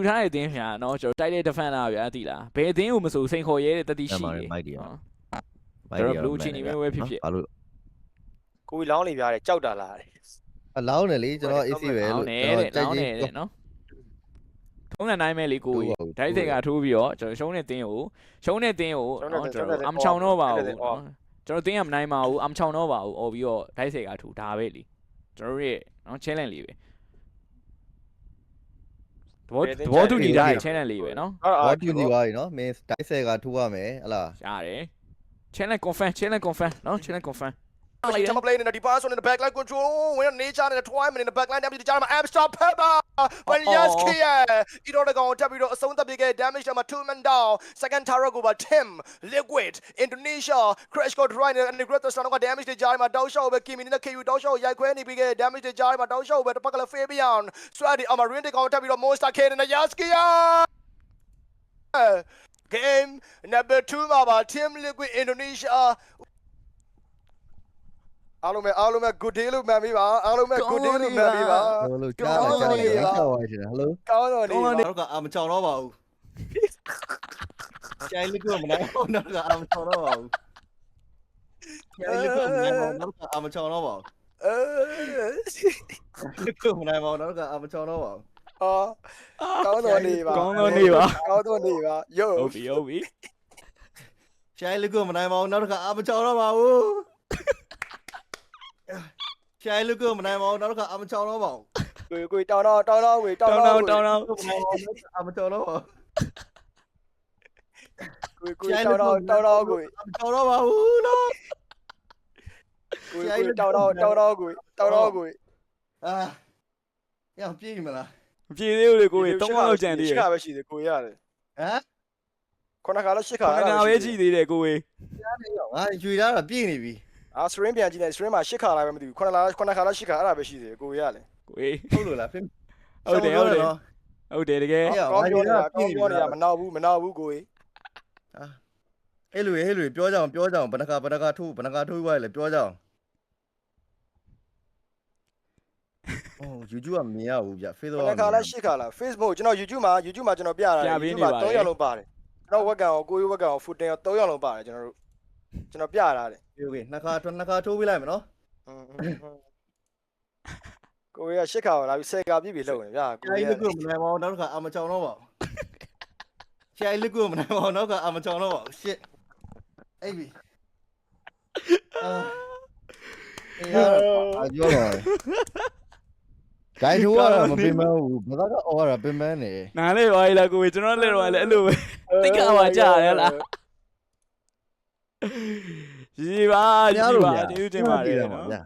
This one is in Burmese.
ထူထားတဲ့အသင်းညာနော်ကျွန်တော်တိုက်တဲ့ defender ဗျာသိလားဘယ်အသင်းကိုမဆိုစိန်ခေါ်ရဲတဲ့တတိရှိအဲ့မှာတယ်မိုက်တွေဟုတ်မိုက်တွေကျွန်တော် blue ချင်းနေပဲဝဲဖြစ်ဖြစ်ဘာလို့ကိုကြီးလောင်းနေပြရတယ်ကြောက်တာလားတဲ့အလောင်းတယ်လေကျွန်တော် AC ပဲလောလို့င်းနေကျွန်တဲ့တော်ကြိုက်လောင်းကြနေည့်တဲ့နော်ထုံးတဲ့နိုင်မဲ့လေကိုကြီးဒိုက်ဆက်ကထိုးပြီးတော့ကျွန်တော်ရှုံးတဲ့တင်းကိုရှုံးတဲ့တင်းကိုနော်ကျွန်တော်အမချောင်တော့ပါဘူးနော်ကျွန်တော်တင်းကမနိုင်ပါဘူးအမချောင်တော့ပါဘူးអော်ပြီးတော့ဒိုက်ဆက်ကထိုးဒါပဲလေကျွန်တော်ရဲ့နော် challenge လေးပဲ သဘောသဘောတူညီတာ challenge လေးပဲနော်ဘောတူနေပါပြီနော်မင်းတိုက်ဆက်ကထိုးရမယ်ဟလားရတယ် challenge confirm challenge confirm နော် challenge confirm Oh, Jumper playing in the device, one in the backline control. We're Nishan in the twine, in the backline. Damage to Jarma, Abstract Pepper. But yes, Kia. You don't go on W. Soon the big damage number two men down. Second Taraguba, Tim, Liquid, Indonesia. Crash got right and the Greater Son of damage to Jarma Dosho. But Kim in the KU Dosho. Yakweni big damage to Jarma Dosho. But the Pakala Fabian. Swadi Amarindic on W. Monster Kid in the Yaskia. Game number two, Mama. Tim Liquid, Indonesia. အားလုံးပဲအားလုံးပဲ good day လို့မှန်ပြီပါအားလုံးပဲ good day လို့မှန်ပြီပါဟိုလိုကြားလာကြားလာရောက်သွားရှင်ဟယ်လိုကောင်းတော့နေတော့ပါတော့ကအမချောင်တော့ပါဘူးကျိုင်းလေးကမနိုင်တော့တော့ကအမချောင်တော့ပါဘူးကျိုင်းလေးကမနိုင်တော့တော့ကအမချောင်တော့ပါဘူးအဲလေးကမနိုင်တော့တော့ကအမချောင်တော့ပါဘူးအော်ကောင်းတော့နေပါကောင်းတော့နေပါကောင်းတော့နေပါယုတ်ဟုတ်ပြီဟုတ်ပြီကျိုင်းလေးကမနိုင်ပါဘူးတော့ကအမချောင်တော့ပါဘူး ကျိုင်းလေးကမနိုင်ပါဘူးတော့ကအမချောင်တော့ပါဘူးကိုကိုတောင်းတော့တောင်းတော့ဝေတောင်းတောင်းတော့တောင်းတောင်းတောင်းမနိုင်ပါဘူးအမချောင်တော့ပါဘူးကိုကိုတောင်းတော့တောင်းတော့ကိုအမချောင်တော့ပါဘူးတော့ကိုကိုတောင်းတော့တောင်းတော့ကိုတောင်းတော့ကိုအာရအောင်ပြေးမလားမပြေသေးဘူးလေကိုကြီး၃ခါလောက်ကြံသေးတယ်ရှစ်ခါပဲရှိသေးကိုရတယ်ဟမ်ခုနကလည်းရှစ်ခါခဏခါပဲကြည့်သေးတယ်ကိုကြီးငါရွှေသားတော့ပြေးနေပြီ အာစရင်ပြန်ကြည့်နေစရင်မှာရှစ်ခါလာပဲမသိဘူးခုနကခုနကလည်းရှစ်ခါအဲ့ဒါပဲရှိသေးကိုရလေကိုကြီးဟုတ်လို့လားဖင်ဟုတ်တယ်ဟုတ်တယ်ဟုတ်တယ်တကယ်ကောင်းပြောနေတာကောင်းပြောနေတာမနောက်ဘူးမနောက်ဘူးကိုကြီးအဲ့လိုဟဲ့လိုပြောကြအောင်ပြောကြအောင်ဘဏ္ဍကဘဏ္ဍကထိုးဘဏ္ဍကထိုးသွားလေပြောကြအောင်ဟို YouTube ကမမြင်ရဘူးဗျ Facebook ခုနကလည်းရှစ်ခါလာ Facebook ကျွန်တော် YouTube မှာ YouTube မှာကျွန်တော်ပြတာ YouTube မှာ3ရက်လုံးပါတယ်ကျွန်တော်ဝက်ကန်ရောကိုရီးဝက်ကန်ရော footing ရော3ရက်လုံးပါတယ်ကျွန်တော်တို့ ကျွန်တော်ပြတာတဲ့ โอเคနှစ်ခါနှစ်ခါထိုးပေးလိုက်မယ်နော် ကိုရီးကရှစ်ခါလာပြီး10ခါပြည့်ပြီလောက်နေဗျာကို ချို ရီး င်း က လက်ကိုမနိုင်ပါဘူးနောက်တစ်ခါအမချောင်တော့ပါချိုင်းလက်ကိုမနိုင်ပါဘူးနောက်ကအမချောင်တော့ပါ shit အဲ့ပြီအာအေးရ အပြောပါဂိုင်းထိုးရတာမပင်မဘူးဘာသာကအော်ရတာပင်မနေ နားလေပါလားကိုကြီးကျွန်တော်လက်တော့လည်းအဲ့လိုပဲ တိတ်ကပါကြာရလား ကြီးပါကြီးပါကျေးဇူးတင်ပါတယ်နော်ဗျာ